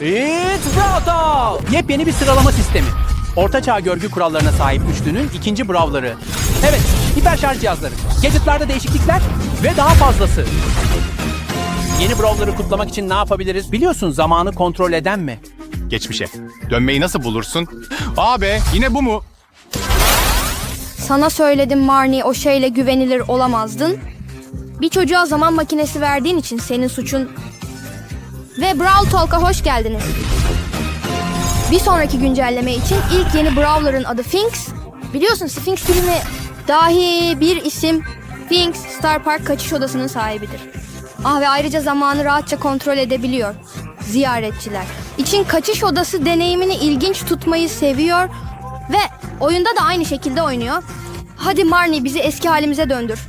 It's Bravo! Yepyeni bir sıralama sistemi. Ortaçağ görgü kurallarına sahip üçlünün ikinci brawler'ı. Evet, hiper şarj cihazları, gadgetlarda değişiklikler ve daha fazlası. Yeni brawler'ı kutlamak için ne yapabiliriz? Biliyorsun zamanı kontrol eden mi? Geçmişe. Dönmeyi nasıl bulursun? Abi yine bu mu? Sana söyledim Marnie o şeyle güvenilir olamazdın. Bir çocuğa zaman makinesi verdiğin için senin suçun. Ve Brawl Talk'a hoş geldiniz. Bir sonraki güncelleme için ilk yeni Brawler'ın adı Finks. Biliyorsun Sphinx filmi dahi bir isim. Finks Star Park kaçış odasının sahibidir. Ah ve ayrıca zamanı rahatça kontrol edebiliyor. Ziyaretçiler. için kaçış odası deneyimini ilginç tutmayı seviyor ve oyunda da aynı şekilde oynuyor. Hadi Marnie bizi eski halimize döndür.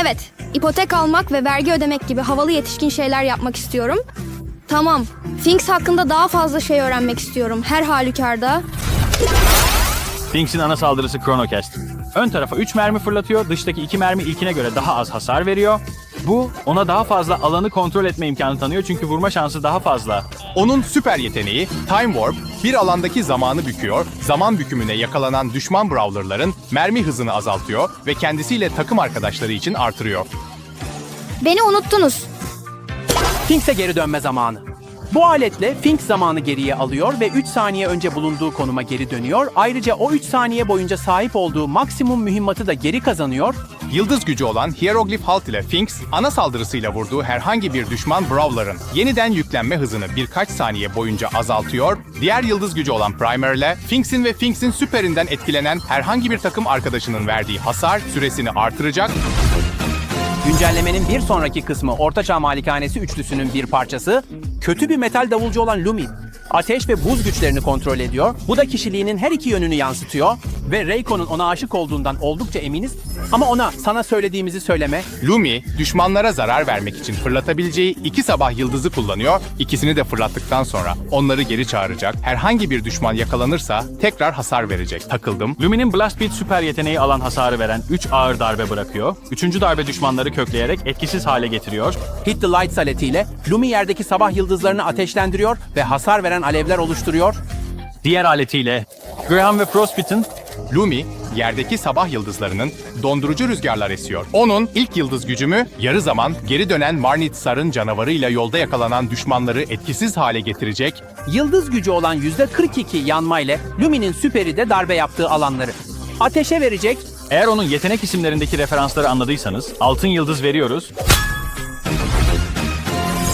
Evet, ipotek almak ve vergi ödemek gibi havalı yetişkin şeyler yapmak istiyorum. Tamam, Finks hakkında daha fazla şey öğrenmek istiyorum. Her halükarda. Finks'in ana saldırısı Chronocast. Ön tarafa 3 mermi fırlatıyor, dıştaki 2 mermi ilkine göre daha az hasar veriyor. Bu ona daha fazla alanı kontrol etme imkanı tanıyor çünkü vurma şansı daha fazla. Onun süper yeteneği Time Warp bir alandaki zamanı büküyor, zaman bükümüne yakalanan düşman brawlerların mermi hızını azaltıyor ve kendisiyle takım arkadaşları için artırıyor. Beni unuttunuz. Finks'e geri dönme zamanı. Bu aletle Finks zamanı geriye alıyor ve 3 saniye önce bulunduğu konuma geri dönüyor. Ayrıca o 3 saniye boyunca sahip olduğu maksimum mühimmatı da geri kazanıyor. Yıldız gücü olan Hieroglyph Halt ile Finks, ana saldırısıyla vurduğu herhangi bir düşman brawler'ın yeniden yüklenme hızını birkaç saniye boyunca azaltıyor. Diğer yıldız gücü olan Primer ile Finks'in ve Finks'in süperinden etkilenen herhangi bir takım arkadaşının verdiği hasar süresini artıracak Güncellemenin bir sonraki kısmı Ortaçağ Malikanesi üçlüsünün bir parçası. Kötü bir metal davulcu olan Lumi. Ateş ve buz güçlerini kontrol ediyor. Bu da kişiliğinin her iki yönünü yansıtıyor. Ve Reiko'nun ona aşık olduğundan oldukça eminiz. Ama ona sana söylediğimizi söyleme. Lumi, düşmanlara zarar vermek için fırlatabileceği iki sabah yıldızı kullanıyor. İkisini de fırlattıktan sonra onları geri çağıracak. Herhangi bir düşman yakalanırsa tekrar hasar verecek. Takıldım. Lumi'nin Blast Beat süper yeteneği alan hasarı veren 3 ağır darbe bırakıyor. Üçüncü darbe düşmanları kökleyerek etkisiz hale getiriyor. Hit the Lights aletiyle Lumi yerdeki sabah yıldızlarını ateşlendiriyor ve hasar veren alevler oluşturuyor. Diğer aletiyle Graham ve Frostbite'ın Lumi, yerdeki sabah yıldızlarının dondurucu rüzgarlar esiyor. Onun ilk yıldız gücü mü, yarı zaman geri dönen Marnit Sar'ın canavarıyla yolda yakalanan düşmanları etkisiz hale getirecek. Yıldız gücü olan %42 yanma ile Lumi'nin süperi de darbe yaptığı alanları. Ateşe verecek eğer onun yetenek isimlerindeki referansları anladıysanız altın yıldız veriyoruz.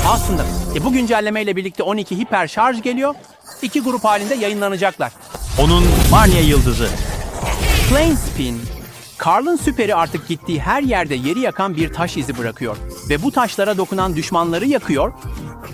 Aslında e, bu güncellemeyle birlikte 12 hiper şarj geliyor. İki grup halinde yayınlanacaklar. Onun Marnia yıldızı. Flame Spin. Karl'ın süperi artık gittiği her yerde yeri yakan bir taş izi bırakıyor. Ve bu taşlara dokunan düşmanları yakıyor.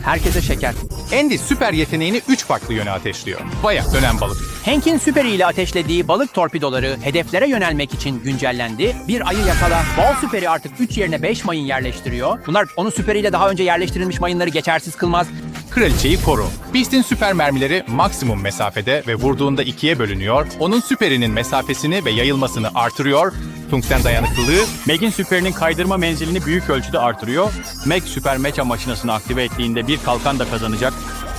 Herkese şeker. Andy süper yeteneğini 3 farklı yöne ateşliyor. Baya dönen balık. Hank'in süperiyle ateşlediği balık torpidoları hedeflere yönelmek için güncellendi. Bir ayı yakala. Ball süperi artık 3 yerine 5 mayın yerleştiriyor. Bunlar onun süperiyle daha önce yerleştirilmiş mayınları geçersiz kılmaz. Kraliçeyi koru. Beast'in süper mermileri maksimum mesafede ve vurduğunda ikiye bölünüyor. Onun süperinin mesafesini ve yayılmasını artırıyor. Tungsten dayanıklılığı Meg'in süperinin kaydırma menzilini büyük ölçüde artırıyor. Meg süper mecha maşinasını aktive ettiğinde bir kalkan da kazanacak.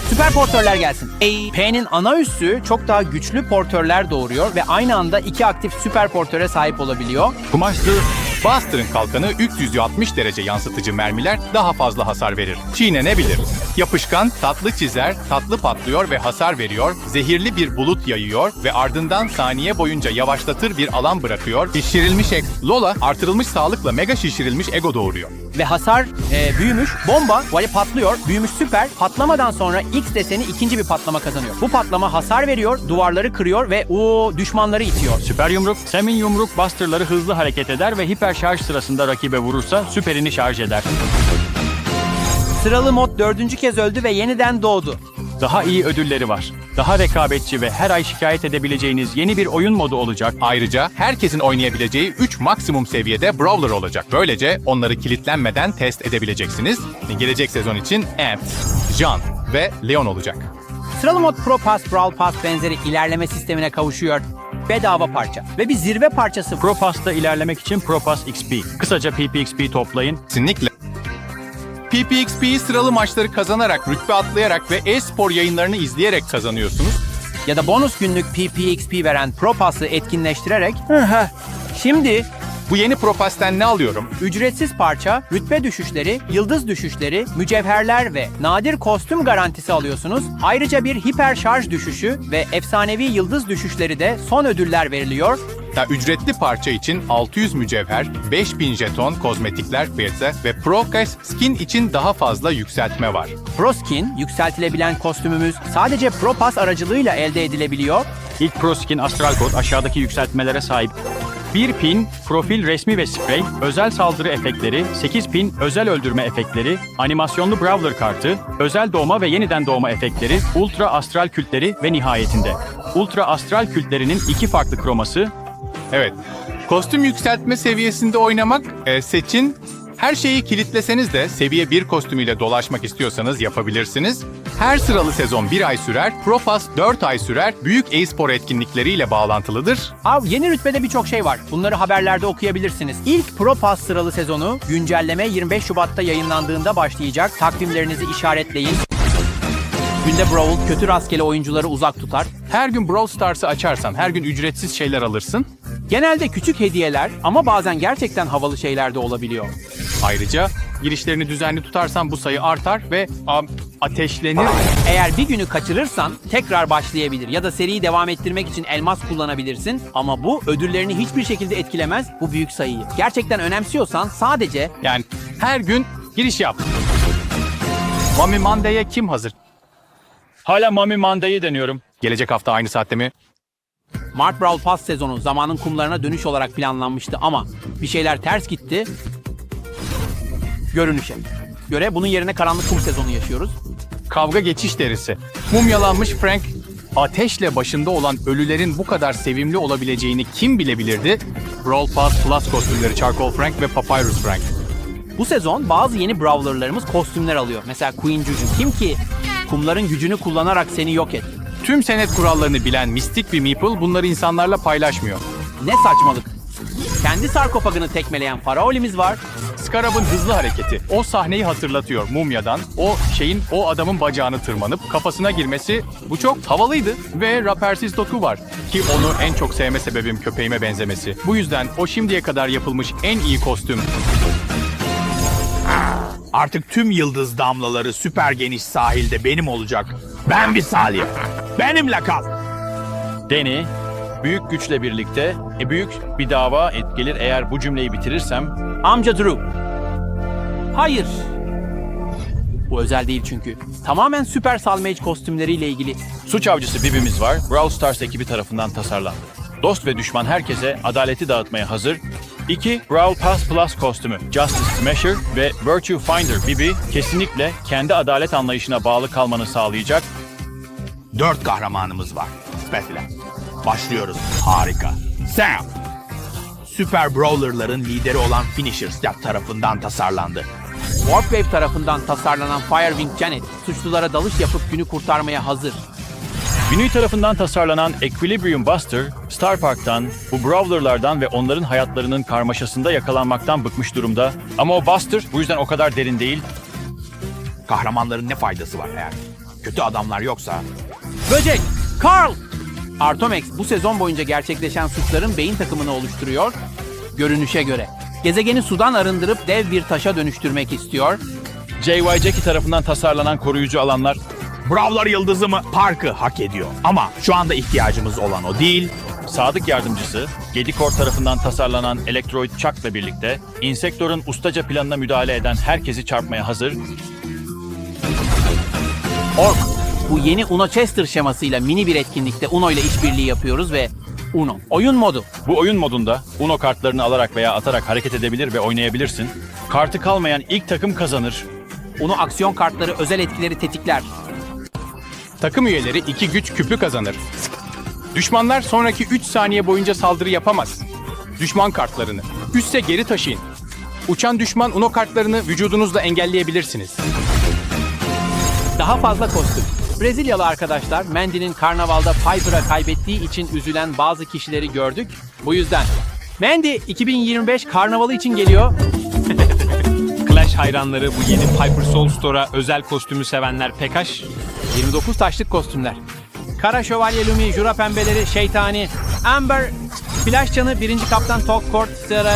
Süper portörler gelsin. P'nin ana üssü çok daha güçlü portörler doğuruyor ve aynı anda iki aktif süper portöre sahip olabiliyor. Kumaşlı Buster'ın kalkanı 360 derece yansıtıcı mermiler daha fazla hasar verir. Çiğnenebilir. Yapışkan, tatlı çizer, tatlı patlıyor ve hasar veriyor, zehirli bir bulut yayıyor ve ardından saniye boyunca yavaşlatır bir alan bırakıyor. Şişirilmiş ego. Lola artırılmış sağlıkla mega şişirilmiş ego doğuruyor. Ve hasar e, büyümüş, bomba vali patlıyor, büyümüş süper. Patlamadan sonra X deseni ikinci bir patlama kazanıyor. Bu patlama hasar veriyor, duvarları kırıyor ve o düşmanları itiyor. süper yumruk. Sam'in yumruk Buster'ları hızlı hareket eder ve hiper şarj sırasında rakibe vurursa süperini şarj eder. Sıralı mod dördüncü kez öldü ve yeniden doğdu. Daha iyi ödülleri var. Daha rekabetçi ve her ay şikayet edebileceğiniz yeni bir oyun modu olacak. Ayrıca herkesin oynayabileceği 3 maksimum seviyede Brawler olacak. Böylece onları kilitlenmeden test edebileceksiniz. Gelecek sezon için Ant, John ve Leon olacak. Sıralı mod Pro Pass, Brawl Pass benzeri ilerleme sistemine kavuşuyor. Bedava parça ve bir zirve parçası Pro Pass'ta ilerlemek için Pro Pass XP. Kısaca PPXP toplayın. Kesinlikle. PPXP'yi sıralı maçları kazanarak, rütbe atlayarak ve e-spor yayınlarını izleyerek kazanıyorsunuz. Ya da bonus günlük PPXP veren Pro Pass'ı etkinleştirerek Şimdi Bu yeni Pro Pass'ten ne alıyorum? ücretsiz parça, rütbe düşüşleri, yıldız düşüşleri, mücevherler ve nadir kostüm garantisi alıyorsunuz. Ayrıca bir hiper şarj düşüşü ve efsanevi yıldız düşüşleri de son ödüller veriliyor. Ya, ücretli parça için 600 mücevher, 5000 jeton, kozmetikler fiyatı ve Pro Cash skin için daha fazla yükseltme var. Pro Skin, yükseltilebilen kostümümüz sadece Pro Pass aracılığıyla elde edilebiliyor. İlk Pro Skin Astral Kod aşağıdaki yükseltmelere sahip. 1 pin, profil resmi ve sprey, özel saldırı efektleri, 8 pin, özel öldürme efektleri, animasyonlu Brawler kartı, özel doğma ve yeniden doğma efektleri, ultra astral kültleri ve nihayetinde. Ultra astral kültlerinin iki farklı kroması, Evet. Kostüm yükseltme seviyesinde oynamak e, seçin. Her şeyi kilitleseniz de seviye 1 kostümüyle dolaşmak istiyorsanız yapabilirsiniz. Her sıralı sezon 1 ay sürer, Pro Pass 4 ay sürer, büyük e-spor etkinlikleriyle bağlantılıdır. Av yeni rütbede birçok şey var. Bunları haberlerde okuyabilirsiniz. İlk Pro Pass sıralı sezonu güncelleme 25 Şubat'ta yayınlandığında başlayacak. Takvimlerinizi işaretleyin. Günde Brawl kötü rastgele oyuncuları uzak tutar. Her gün Brawl Stars'ı açarsan her gün ücretsiz şeyler alırsın. Genelde küçük hediyeler ama bazen gerçekten havalı şeyler de olabiliyor. Ayrıca girişlerini düzenli tutarsan bu sayı artar ve am, ateşlenir. Eğer bir günü kaçırırsan tekrar başlayabilir ya da seriyi devam ettirmek için elmas kullanabilirsin ama bu ödüllerini hiçbir şekilde etkilemez bu büyük sayıyı. Gerçekten önemsiyorsan sadece Yani her gün giriş yap. Mami Monday'e kim hazır? hala Mami Manda'yı deniyorum. Gelecek hafta aynı saatte mi? Mart Brawl Pass sezonu zamanın kumlarına dönüş olarak planlanmıştı ama bir şeyler ters gitti. Görünüşe göre bunun yerine karanlık kum sezonu yaşıyoruz. Kavga geçiş derisi. Mumyalanmış Frank, ateşle başında olan ölülerin bu kadar sevimli olabileceğini kim bilebilirdi? Brawl Pass Plus kostümleri Charcoal Frank ve Papyrus Frank. Bu sezon bazı yeni Brawler'larımız kostümler alıyor. Mesela Queen Juju kim ki kumların gücünü kullanarak seni yok etti. Tüm senet kurallarını bilen mistik bir Meeple bunları insanlarla paylaşmıyor. Ne saçmalık. Kendi sarkofagını tekmeleyen Faraolimiz var. Scarab'ın hızlı hareketi o sahneyi hatırlatıyor mumyadan. O şeyin o adamın bacağını tırmanıp kafasına girmesi bu çok havalıydı. Ve Rapersiz Doku var ki onu en çok sevme sebebim köpeğime benzemesi. Bu yüzden o şimdiye kadar yapılmış en iyi kostüm. Artık tüm yıldız damlaları süper geniş sahilde benim olacak. Ben bir Salih. Benimle kal. Danny, büyük güçle birlikte, e büyük bir dava et gelir eğer bu cümleyi bitirirsem, Amca Drew. Hayır. Bu özel değil çünkü. Tamamen süper salmage kostümleriyle ilgili. Suç avcısı Bibi'miz var. Brawl Stars ekibi tarafından tasarlandı. Dost ve düşman herkese adaleti dağıtmaya hazır. 2. Brawl Pass Plus kostümü Justice Smasher ve Virtue Finder Bibi kesinlikle kendi adalet anlayışına bağlı kalmanı sağlayacak. Dört kahramanımız var. Mesela. Başlıyoruz. Harika. Sam. Süper Brawler'ların lideri olan Finisher Step tarafından tasarlandı. Warpwave tarafından tasarlanan Firewing Janet, suçlulara dalış yapıp günü kurtarmaya hazır. Güney tarafından tasarlanan Equilibrium Buster, Star Park'tan, bu Brawler'lardan ve onların hayatlarının karmaşasında yakalanmaktan bıkmış durumda. Ama o Buster bu yüzden o kadar derin değil. Kahramanların ne faydası var eğer? Kötü adamlar yoksa Böcek! Carl! Artomex bu sezon boyunca gerçekleşen suçların beyin takımını oluşturuyor. Görünüşe göre. Gezegeni sudan arındırıp dev bir taşa dönüştürmek istiyor. J.Y. Jackie tarafından tasarlanan koruyucu alanlar Brawler yıldızı mı parkı hak ediyor. Ama şu anda ihtiyacımız olan o değil. Sadık yardımcısı, Gedikor tarafından tasarlanan Elektroid Chuck'la birlikte Insector'un ustaca planına müdahale eden herkesi çarpmaya hazır. Ork. Bu yeni Uno Chester şemasıyla mini bir etkinlikte Uno ile işbirliği yapıyoruz ve Uno. Oyun modu. Bu oyun modunda Uno kartlarını alarak veya atarak hareket edebilir ve oynayabilirsin. Kartı kalmayan ilk takım kazanır. Uno aksiyon kartları özel etkileri tetikler. Takım üyeleri iki güç küpü kazanır. Düşmanlar sonraki 3 saniye boyunca saldırı yapamaz. Düşman kartlarını üste geri taşıyın. Uçan düşman Uno kartlarını vücudunuzla engelleyebilirsiniz. Daha fazla kostüm. Brezilyalı arkadaşlar Mandy'nin karnavalda Piper'a kaybettiği için üzülen bazı kişileri gördük. Bu yüzden Mandy 2025 karnavalı için geliyor. Clash hayranları, bu yeni Piper Soul Store'a özel kostümü sevenler Pekaş. 29 taşlık kostümler. Kara Şövalye Lumi, Jura Pembeleri, Şeytani, Amber, Flash Canı, 1. Kaptan Talkcourt, Sıra...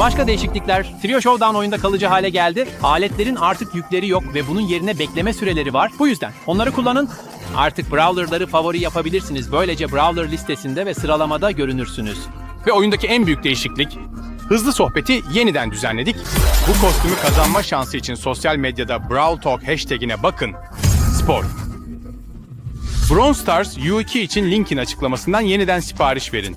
Başka değişiklikler. Trio Showdown oyunda kalıcı hale geldi. Aletlerin artık yükleri yok ve bunun yerine bekleme süreleri var. Bu yüzden onları kullanın. Artık Brawler'ları favori yapabilirsiniz. Böylece Brawler listesinde ve sıralamada görünürsünüz. Ve oyundaki en büyük değişiklik Hızlı sohbeti yeniden düzenledik. Bu kostümü kazanma şansı için sosyal medyada Brawl Talk hashtagine bakın. Spor. Brawl Stars U2 için linkin açıklamasından yeniden sipariş verin.